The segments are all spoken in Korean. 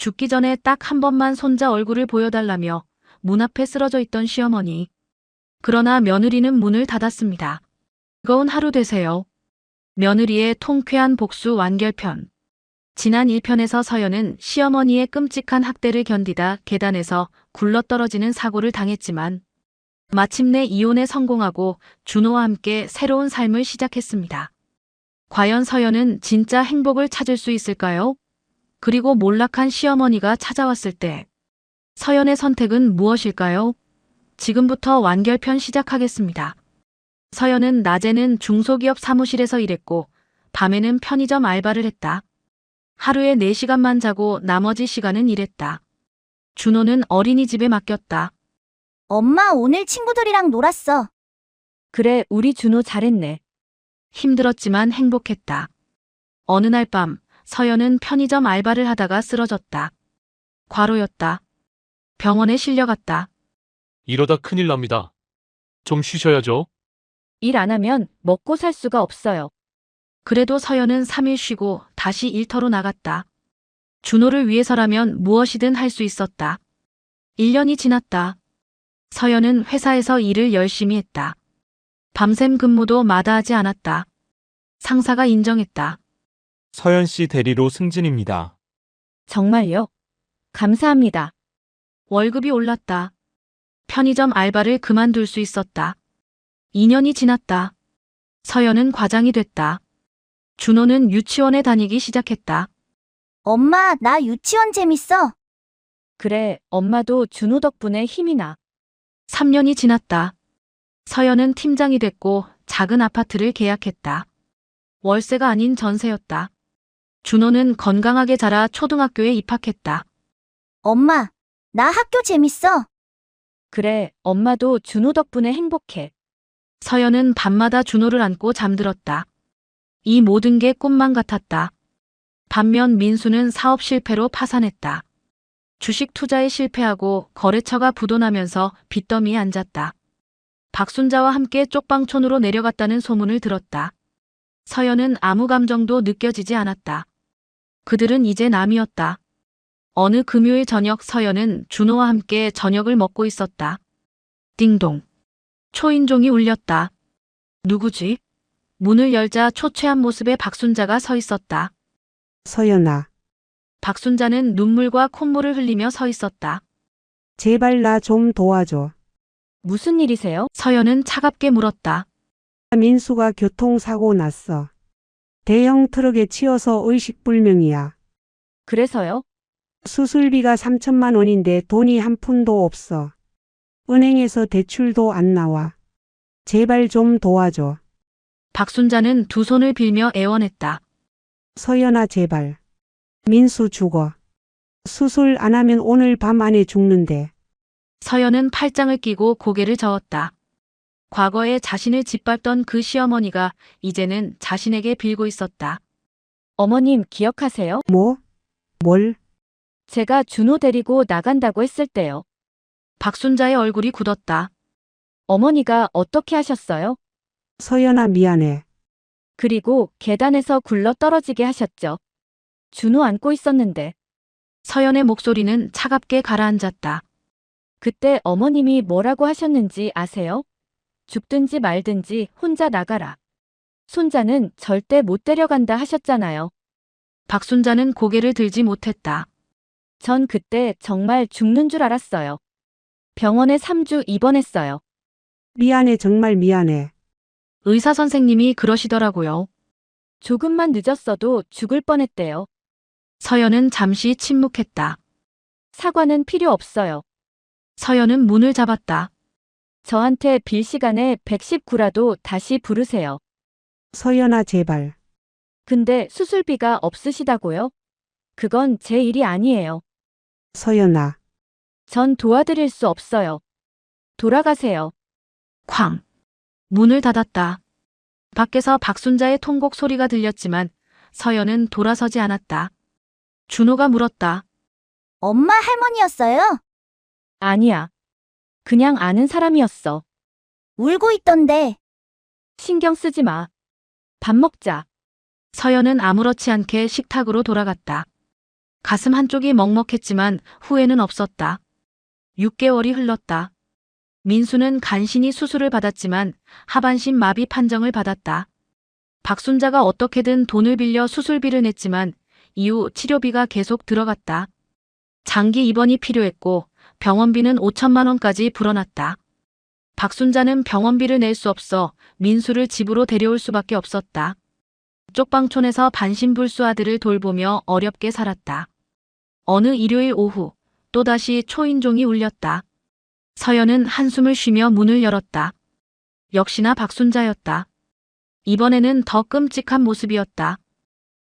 죽기 전에 딱 한 번만 손자 얼굴을 보여달라며 문 앞에 쓰러져 있던 시어머니. 그러나 며느리는 문을 닫았습니다. 즐거운 하루 되세요. 며느리의 통쾌한 복수 완결편. 지난 1편에서 서연은 시어머니의 끔찍한 학대를 견디다 계단에서 굴러떨어지는 사고를 당했지만 마침내 이혼에 성공하고 준호와 함께 새로운 삶을 시작했습니다. 과연 서연은 진짜 행복을 찾을 수 있을까요? 그리고 몰락한 시어머니가 찾아왔을 때 서연의 선택은 무엇일까요? 지금부터 완결편 시작하겠습니다. 서연은 낮에는 중소기업 사무실에서 일했고 밤에는 편의점 알바를 했다. 하루에 4시간만 자고 나머지 시간은 일했다. 준호는 어린이집에 맡겼다. 엄마 오늘 친구들이랑 놀았어. 그래, 우리 준호 잘했네. 힘들었지만 행복했다. 어느 날 밤 서연은 편의점 알바를 하다가 쓰러졌다. 과로였다. 병원에 실려갔다. 이러다 큰일 납니다. 좀 쉬셔야죠. 일 안 하면 먹고 살 수가 없어요. 그래도 서연은 3일 쉬고 다시 일터로 나갔다. 준호를 위해서라면 무엇이든 할 수 있었다. 1년이 지났다. 서연은 회사에서 일을 열심히 했다. 밤샘 근무도 마다하지 않았다. 상사가 인정했다. 서연 씨 대리로 승진입니다. 정말요? 감사합니다. 월급이 올랐다. 편의점 알바를 그만둘 수 있었다. 2년이 지났다. 서연은 과장이 됐다. 준호는 유치원에 다니기 시작했다. 엄마 나 유치원 재밌어. 그래, 엄마도 준호 덕분에 힘이 나. 3년이 지났다. 서연은 팀장이 됐고 작은 아파트를 계약했다. 월세가 아닌 전세였다. 준호는 건강하게 자라 초등학교에 입학했다. 엄마 나 학교 재밌어. 그래, 엄마도 준호 덕분에 행복해. 서연은 밤마다 준호를 안고 잠들었다. 이 모든 게 꿈만 같았다. 반면 민수는 사업 실패로 파산했다. 주식 투자에 실패하고 거래처가 부도나면서 빚더미에 앉았다. 박순자와 함께 쪽방촌으로 내려갔다는 소문을 들었다. 서연은 아무 감정도 느껴지지 않았다. 그들은 이제 남이었다. 어느 금요일 저녁 서연은 준호와 함께 저녁을 먹고 있었다. 띵동. 초인종이 울렸다. 누구지? 문을 열자 초췌한 모습의 박순자가 서 있었다. 서연아, 박순자는 눈물과 콧물을 흘리며 서 있었다. 제발 나 좀 도와줘. 무슨 일이세요? 서연은 차갑게 물었다. 민수가 교통사고 났어. 대형 트럭에 치여서 의식불명이야. 그래서요? 수술비가 3천만 원인데 돈이 한 푼도 없어. 은행에서 대출도 안 나와. 제발 좀 도와줘. 박순자는 두 손을 빌며 애원했다. 서연아 제발. 민수 죽어. 수술 안 하면 오늘 밤 안에 죽는데. 서연은 팔짱을 끼고 고개를 저었다. 과거에 자신을 짓밟던 그 시어머니가 이제는 자신에게 빌고 있었다. 어머님 기억하세요? 뭐? 뭘? 제가 준호 데리고 나간다고 했을 때요. 박순자의 얼굴이 굳었다. 어머니가 어떻게 하셨어요? 서연아 미안해. 그리고 계단에서 굴러 떨어지게 하셨죠. 준호 안고 있었는데, 서연의 목소리는 차갑게 가라앉았다. 그때 어머님이 뭐라고 하셨는지 아세요? 죽든지 말든지 혼자 나가라. 손자는 절대 못 데려간다 하셨잖아요. 박순자는 고개를 들지 못했다. 전 그때 정말 죽는 줄 알았어요. 병원에 3주 입원했어요. 미안해 정말 미안해. 의사 선생님이 그러시더라고요. 조금만 늦었어도 죽을 뻔했대요. 서연은 잠시 침묵했다. 사과는 필요 없어요. 서연은 문을 잡았다. 저한테 빌 시간에 119라도 다시 부르세요. 서연아 제발. 근데 수술비가 없으시다고요? 그건 제 일이 아니에요. 서연아. 전 도와드릴 수 없어요. 돌아가세요. 쾅. 문을 닫았다. 밖에서 박순자의 통곡 소리가 들렸지만 서연은 돌아서지 않았다. 준호가 물었다. 엄마 할머니였어요? 아니야. 그냥 아는 사람이었어. 울고 있던데. 신경 쓰지 마. 밥 먹자. 서연은 아무렇지 않게 식탁으로 돌아갔다. 가슴 한쪽이 먹먹했지만 후회는 없었다. 6개월이 흘렀다. 민수는 간신히 수술을 받았지만 하반신 마비 판정을 받았다. 박순자가 어떻게든 돈을 빌려 수술비를 냈지만 이후 치료비가 계속 들어갔다. 장기 입원이 필요했고 병원비는 5천만 원까지 불어났다. 박순자는 병원비를 낼 수 없어 민수를 집으로 데려올 수밖에 없었다. 쪽방촌에서 반신불수 아들을 돌보며 어렵게 살았다. 어느 일요일 오후 또다시 초인종이 울렸다. 서연은 한숨을 쉬며 문을 열었다. 역시나 박순자였다. 이번에는 더 끔찍한 모습이었다.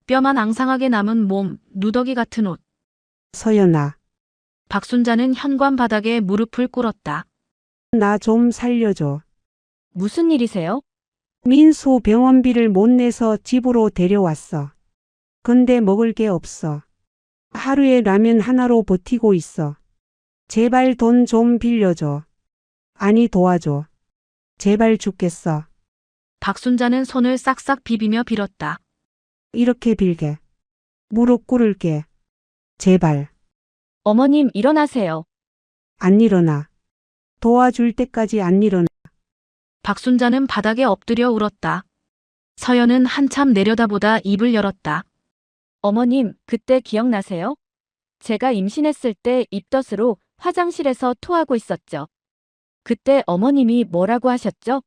뼈만 앙상하게 남은 몸, 누더기 같은 옷. 서연아, 박순자는 현관 바닥에 무릎을 꿇었다. 나 좀 살려줘. 무슨 일이세요? 민수 병원비를 못 내서 집으로 데려왔어. 근데 먹을 게 없어. 하루에 라면 하나로 버티고 있어. 제발 돈 좀 빌려줘. 아니 도와줘. 제발 죽겠어. 박순자는 손을 싹싹 비비며 빌었다. 이렇게 빌게. 무릎 꿇을게. 제발. 어머님 일어나세요. 안 일어나. 도와줄 때까지 안 일어나. 박순자는 바닥에 엎드려 울었다. 서연은 한참 내려다보다 입을 열었다. 어머님, 그때 기억나세요? 제가 임신했을 때 입덧으로 화장실에서 토하고 있었죠. 그때 어머님이 뭐라고 하셨죠?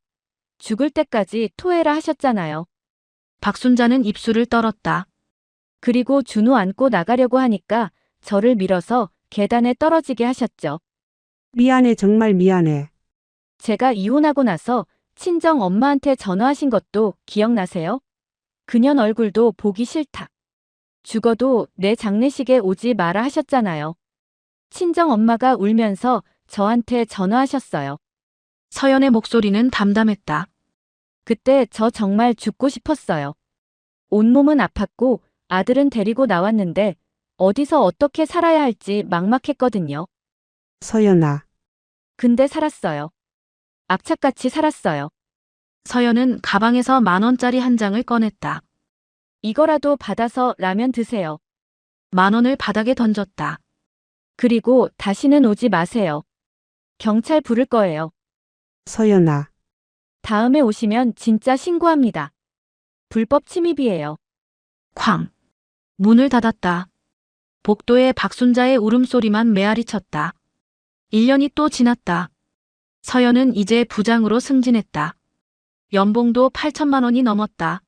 죽을 때까지 토해라 하셨잖아요. 박순자는 입술을 떨었다. 그리고 준호 안고 나가려고 하니까 저를 밀어서 계단에 떨어지게 하셨죠. 미안해 정말 미안해. 제가 이혼하고 나서 친정 엄마한테 전화하신 것도 기억나세요? 그년 얼굴도 보기 싫다. 죽어도 내 장례식에 오지 마라 하셨잖아요. 친정 엄마가 울면서 저한테 전화하셨어요. 서연의 목소리는 담담했다. 그때 저 정말 죽고 싶었어요. 온몸은 아팠고 아들은 데리고 나왔는데 어디서 어떻게 살아야 할지 막막했거든요. 서연아. 근데 살았어요. 악착같이 살았어요. 서연은 가방에서 만 원짜리 한 장을 꺼냈다. 이거라도 받아서 라면 드세요. 만 원을 바닥에 던졌다. 그리고 다시는 오지 마세요. 경찰 부를 거예요. 서연아. 다음에 오시면 진짜 신고합니다. 불법 침입이에요. 쾅. 문을 닫았다. 복도에 박순자의 울음소리만 메아리 쳤다. 1년이 또 지났다. 서연은 이제 부장으로 승진했다. 연봉도 8천만 원이 넘었다.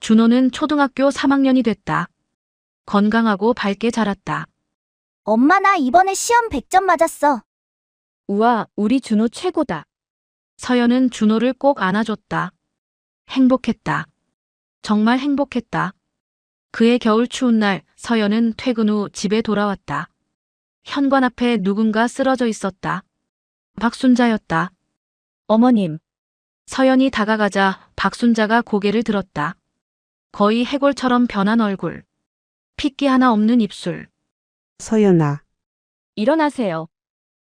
준호는 초등학교 3학년이 됐다. 건강하고 밝게 자랐다. 엄마 나 이번에 시험 100점 맞았어. 우와, 우리 준호 최고다. 서연은 준호를 꼭 안아줬다. 행복했다. 정말 행복했다. 그의 겨울 추운 날 서연은 퇴근 후 집에 돌아왔다. 현관 앞에 누군가 쓰러져 있었다. 박순자였다. 어머님, 서연이 다가가자 박순자가 고개를 들었다. 거의 해골처럼 변한 얼굴. 핏기 하나 없는 입술. 서연아. 일어나세요.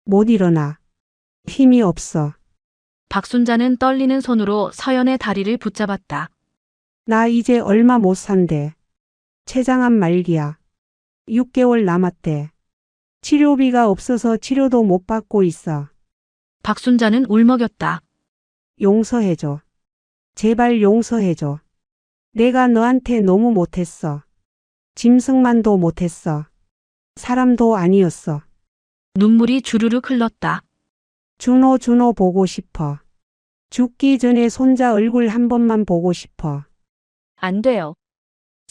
못 일어나. 힘이 없어. 박순자는 떨리는 손으로 서연의 다리를 붙잡았다. 나 이제 얼마 못 산대. 췌장암 말기야. 6개월 남았대. 치료비가 없어서 치료도 못 받고 있어. 박순자는 울먹였다. 용서해줘. 제발 용서해줘. 내가 너한테 너무 못했어. 짐승만도 못했어. 사람도 아니었어. 눈물이 주르륵 흘렀다. 준호 준호 보고 싶어. 죽기 전에 손자 얼굴 한 번만 보고 싶어. 안 돼요.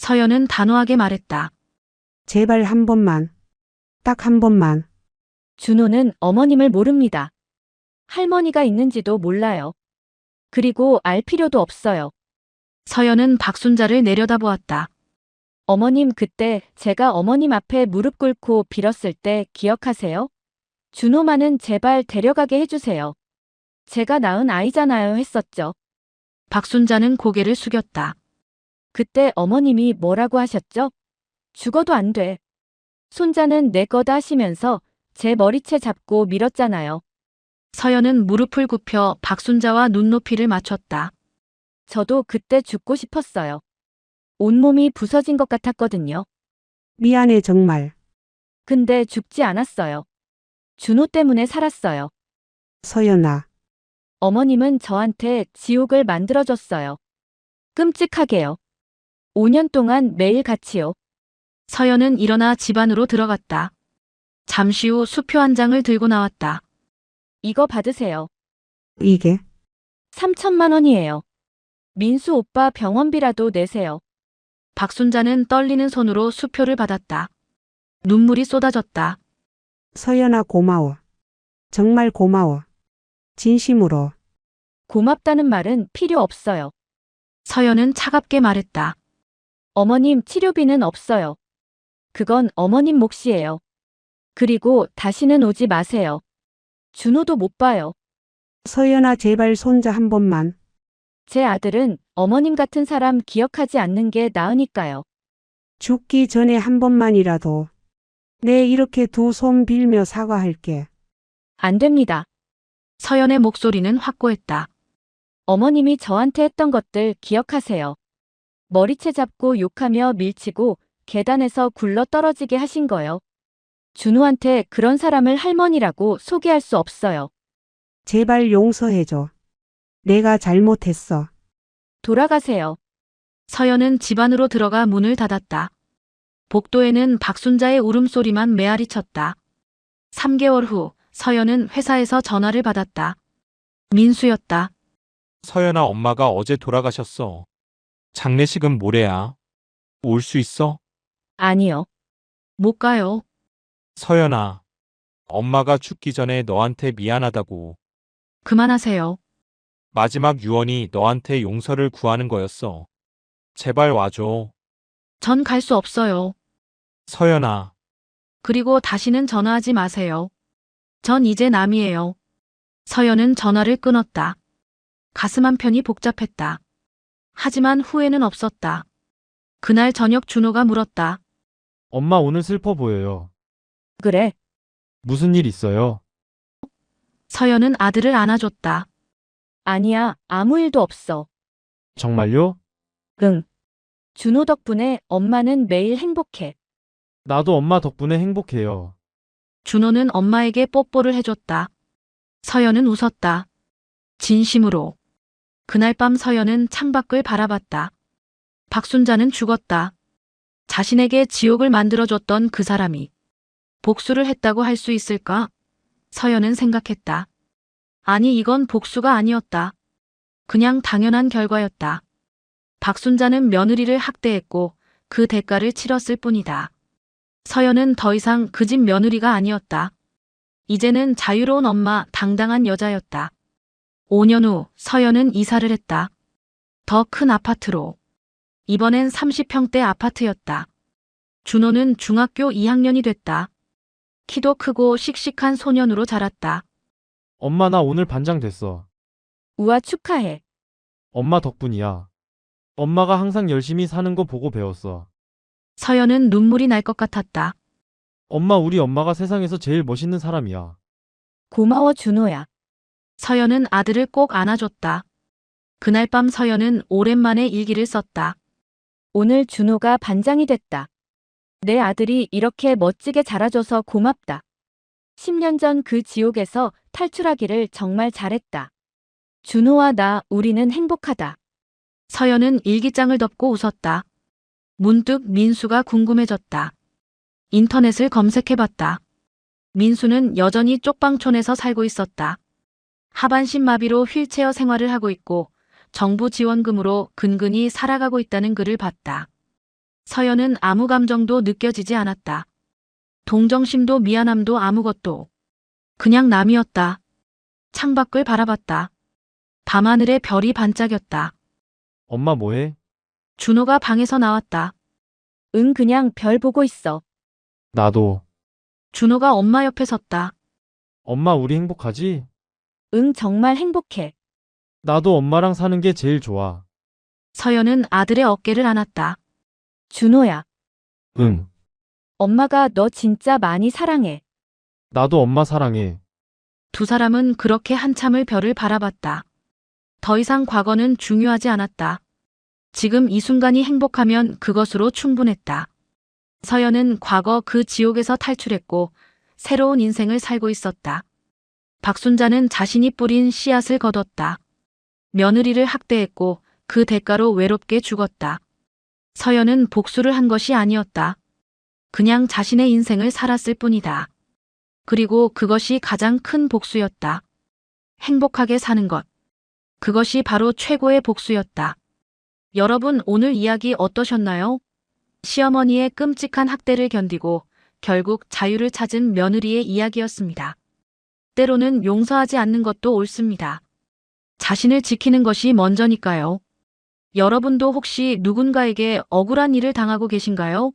서연은 단호하게 말했다. 제발 한 번만. 딱 한 번만. 준호는 어머님을 모릅니다. 할머니가 있는지도 몰라요. 그리고 알 필요도 없어요. 서연은 박순자를 내려다보았다. 어머님 그때 제가 어머님 앞에 무릎 꿇고 빌었을 때 기억하세요? 준호만은 제발 데려가게 해주세요. 제가 낳은 아이잖아요 했었죠. 박순자는 고개를 숙였다. 그때 어머님이 뭐라고 하셨죠? 죽어도 안 돼. 손자는 내 거다 하시면서 제 머리채 잡고 밀었잖아요. 서연은 무릎을 굽혀 박순자와 눈높이를 맞췄다. 저도 그때 죽고 싶었어요. 온몸이 부서진 것 같았거든요. 미안해 정말. 근데 죽지 않았어요. 준호 때문에 살았어요. 서연아. 어머님은 저한테 지옥을 만들어줬어요. 끔찍하게요. 5년 동안 매일 같이요. 서연은 일어나 집 안으로 들어갔다. 잠시 후 수표 한 장을 들고 나왔다. 이거 받으세요. 이게 3천만 원이에요. 민수 오빠 병원비라도 내세요. 박순자는 떨리는 손으로 수표를 받았다. 눈물이 쏟아졌다. 서연아 고마워. 정말 고마워. 진심으로. 고맙다는 말은 필요 없어요. 서연은 차갑게 말했다. 어머님 치료비는 없어요. 그건 어머님 몫이에요. 그리고 다시는 오지 마세요. 준호도 못 봐요. 서연아 제발 손자 한 번만. 제 아들은 어머님 같은 사람 기억하지 않는 게 나으니까요. 죽기 전에 한 번만이라도. 내 이렇게 두 손 빌며 사과할게. 안 됩니다. 서연의 목소리는 확고했다. 어머님이 저한테 했던 것들 기억하세요. 머리채 잡고 욕하며 밀치고 계단에서 굴러 떨어지게 하신 거요. 준우한테 그런 사람을 할머니라고 소개할 수 없어요. 제발 용서해줘. 내가 잘못했어. 돌아가세요. 서연은 집 안으로 들어가 문을 닫았다. 복도에는 박순자의 울음소리만 메아리 쳤다. 3개월 후 서연은 회사에서 전화를 받았다. 민수였다. 서연아 엄마가 어제 돌아가셨어. 장례식은 모레야. 올 수 있어? 아니요. 못 가요. 서연아. 엄마가 죽기 전에 너한테 미안하다고. 그만하세요. 마지막 유언이 너한테 용서를 구하는 거였어. 제발 와줘. 전 갈 수 없어요. 서연아. 그리고 다시는 전화하지 마세요. 전 이제 남이에요. 서연은 전화를 끊었다. 가슴 한편이 복잡했다. 하지만 후회는 없었다. 그날 저녁 준호가 물었다. 엄마 오늘 슬퍼 보여요. 그래. 무슨 일 있어요? 서연은 아들을 안아줬다. 아니야. 아무 일도 없어. 정말요? 응. 준호 덕분에 엄마는 매일 행복해. 나도 엄마 덕분에 행복해요. 준호는 엄마에게 뽀뽀를 해줬다. 서연은 웃었다. 진심으로. 그날 밤 서연은 창밖을 바라봤다. 박순자는 죽었다. 자신에게 지옥을 만들어줬던 그 사람이 복수를 했다고 할 수 있을까? 서연은 생각했다. 아니, 이건 복수가 아니었다. 그냥 당연한 결과였다. 박순자는 며느리를 학대했고 그 대가를 치렀을 뿐이다. 서연은 더 이상 그 집 며느리가 아니었다. 이제는 자유로운 엄마, 당당한 여자였다. 5년 후 서연은 이사를 했다. 더 큰 아파트로. 이번엔 30평대 아파트였다. 준호는 중학교 2학년이 됐다. 키도 크고 씩씩한 소년으로 자랐다. 엄마 나 오늘 반장 됐어. 우와 축하해. 엄마 덕분이야. 엄마가 항상 열심히 사는 거 보고 배웠어. 서연은 눈물이 날 것 같았다. 엄마 우리 엄마가 세상에서 제일 멋있는 사람이야. 고마워 준호야. 서연은 아들을 꼭 안아줬다. 그날 밤 서연은 오랜만에 일기를 썼다. 오늘 준호가 반장이 됐다. 내 아들이 이렇게 멋지게 자라줘서 고맙다. 10년 전 그 지옥에서 탈출하기를 정말 잘했다. 준호와 나 우리는 행복하다. 서연은 일기장을 덮고 웃었다. 문득 민수가 궁금해졌다. 인터넷을 검색해봤다. 민수는 여전히 쪽방촌에서 살고 있었다. 하반신 마비로 휠체어 생활을 하고 있고 정부 지원금으로 근근히 살아가고 있다는 글을 봤다. 서연은 아무 감정도 느껴지지 않았다. 동정심도 미안함도 아무것도. 그냥 남이었다. 창밖을 바라봤다. 밤하늘에 별이 반짝였다. 엄마 뭐해? 준호가 방에서 나왔다. 응 그냥 별 보고 있어. 나도. 준호가 엄마 옆에 섰다. 엄마 우리 행복하지? 응 정말 행복해. 나도 엄마랑 사는 게 제일 좋아. 서연은 아들의 어깨를 안았다. 준호야. 응. 엄마가 너 진짜 많이 사랑해. 나도 엄마 사랑해. 두 사람은 그렇게 한참을 별을 바라봤다. 더 이상 과거는 중요하지 않았다. 지금 이 순간이 행복하면 그것으로 충분했다. 서연은 과거 그 지옥에서 탈출했고 새로운 인생을 살고 있었다. 박순자는 자신이 뿌린 씨앗을 거뒀다. 며느리를 학대했고 그 대가로 외롭게 죽었다. 서연은 복수를 한 것이 아니었다. 그냥 자신의 인생을 살았을 뿐이다. 그리고 그것이 가장 큰 복수였다. 행복하게 사는 것. 그것이 바로 최고의 복수였다. 여러분 오늘 이야기 어떠셨나요? 시어머니의 끔찍한 학대를 견디고 결국 자유를 찾은 며느리의 이야기였습니다. 때로는 용서하지 않는 것도 옳습니다. 자신을 지키는 것이 먼저니까요. 여러분도 혹시 누군가에게 억울한 일을 당하고 계신가요?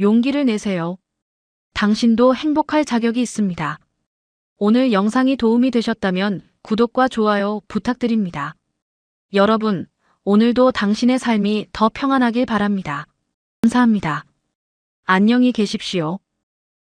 용기를 내세요. 당신도 행복할 자격이 있습니다. 오늘 영상이 도움이 되셨다면 구독과 좋아요 부탁드립니다. 여러분, 오늘도 당신의 삶이 더 평안하길 바랍니다. 감사합니다. 안녕히 계십시오.